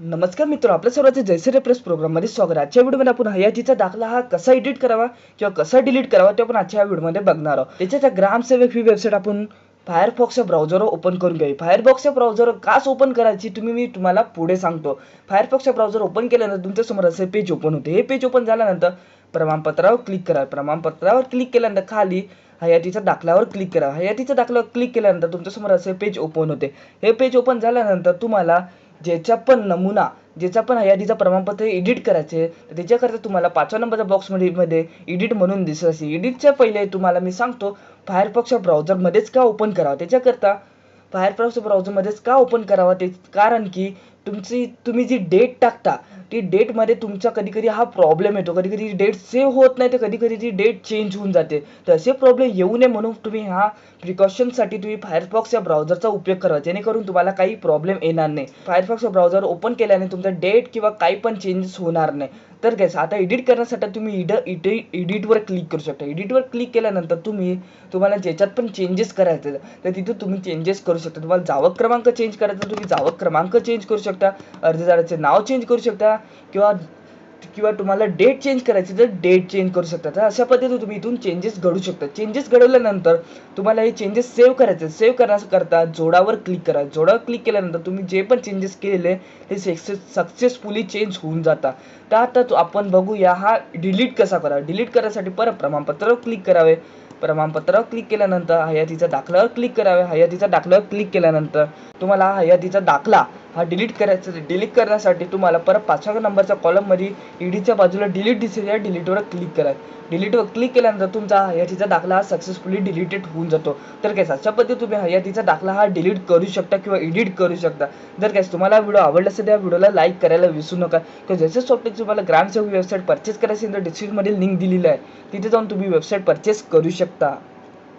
नमस्कार मित्र आपल्या सर्वांचे जयश्री प्रेस प्रोग्राममध्ये स्वागत आजच्या व्हिडिओमध्ये आपण हयातीचा दाखला हा कसा एडिट करावा किंवा कसा डिलीट करावा ते आपण आजच्या व्हिडिओमध्ये बघणार आहोत. त्याच्यात ग्रामसेवक ही वेबसाईट आपण फायरफॉक्सच्या ब्राउझरवर ओपन करून घ्यावी. फायरफॉक्सच्या ब्राउझर काच ओपन करायची तुम्ही मी तुम्हाला पुढे सांगतो. फायरफॉक्सच्या ब्राउझर ओपन केल्यानंतर तुमच्यासमोर असे पेज ओपन होते. हे पेज ओपन झाल्यानंतर प्रमाणपत्रावर क्लिक करा प्रमाणपत्रावर क्लिक केल्यानंतर खाली हयातीच्या दाखल्यावर क्लिक करा. हयातीच्या दाखल्यावर क्लिक केल्यानंतर तुमच्यासमोर असे पेज ओपन होते. हे पेज ओपन झाल्यानंतर तुम्हाला ज्याचा पण नमुना ज्याचा पण यादीचा प्रमाणपत्र एडिट करायचे तर त्याच्याकरता तुम्हाला पाचव्या नंबरच्या बॉक्समध्ये मध्ये एडिट म्हणून दिसत असेल. एडिटच्या पहिले तुम्हाला मी सांगतो फायरफॉक्सच्या ब्राउझरमध्येच का ओपन करावं? त्याच्याकरता फायरफॉक्सच्या ब्राउझरमध्येच का ओपन करावं? ते कारण की तुमची तुम्ही जी डेट टाकता ती डेटमध्ये तुमचा कधी कधी हा प्रॉब्लेम येतो. कधी कधी डेट सेव्ह होत नाही तर कधी कधी ती डेट चेंज होऊन जाते. तर असे प्रॉब्लेम येऊ नये म्हणून तुम्ही हा प्रिकॉशनसाठी तुम्ही फायरफॉक्स या ब्राउझरचा उपयोग करा. जेणेकरून तुम्हाला काही प्रॉब्लेम येणार नाही. फायरफॉक्स ब्राउझर ओपन केल्याने तुमचा डेट किंवा काही पण चेंजेस होणार नाही. तर काय आता एडिट करण्यासाठी तुम्ही इड इडि एडिटवर क्लिक करू शकता. एडिटवर क्लिक केल्यानंतर तुम्ही तुम्हाला ज्याच्यात पण चेंजेस करायचे तर तिथे तुम्ही चेंजेस करू शकता. तुम्हाला जावक क्रमांक चेंज करायचा तुम्ही जावक क्रमांक चेंज करू शकता. अर्जदाराचे नाव चेंज करू शकता किंवा किंवा तुम्हाला डेट चेंज करायची तर डेट चेंज करू शकता. तर अशा पद्धतीने तुम्ही इथून चेंजेस घडू शकता. चेंजेस घडवल्यानंतर तुम्हाला हे चेंजेस सेव्ह करायचे सेव्ह करण्याकरता जोडावर क्लिक करा. जोडावर क्लिक केल्यानंतर तुम्ही जे पण चेंजेस केलेले ते सक्सेस सक्सेसफुली चेंज होऊन जातात तर आता तो आपण बघूया हा डिलीट कसा करा डिलीट करण्यासाठी परत प्रमाणपत्रावर क्लिक करावे. प्रमाणपत्रावर क्लिक केल्यानंतर हयातीचा दाखल्यावर क्लिक करावे. हयातीचा दाखल्यावर क्लिक केल्यानंतर तुम्हाला हयातीचा दाखला हा डिलीट करायचा डिलीट करण्यासाठी तुम्हाला परत पाचव्या नंबरच्या कॉलममध्ये ईडीच्या बाजूला डिलीट दिसेल. या डिलीटवर क्लिक करा. डिलीटवर क्लिक केल्यानंतर तुमचा हयातीचा दाखला हा सक्सेसफुली डिलीटेड होऊन जातो. तर काय अशा पद्धतीने तुम्ही हयातीचा दाखला हा डिलीट करू शकता किंवा एडिट करू शकता. जर काय तुम्हाला व्हिडिओ आवडला असेल त्या व्हिडिओला लाईक करायला विसरू नका. किंवा जसे सॉफ्टवेअर तुम्हाला ग्रामसेवक वेबसाईट परचेस करायची तर डिस्क्रिप्शनमध्ये लिंक दिलेली आहे. तिथे जाऊन तुम्ही वेबसाईट परचेस करू शकता.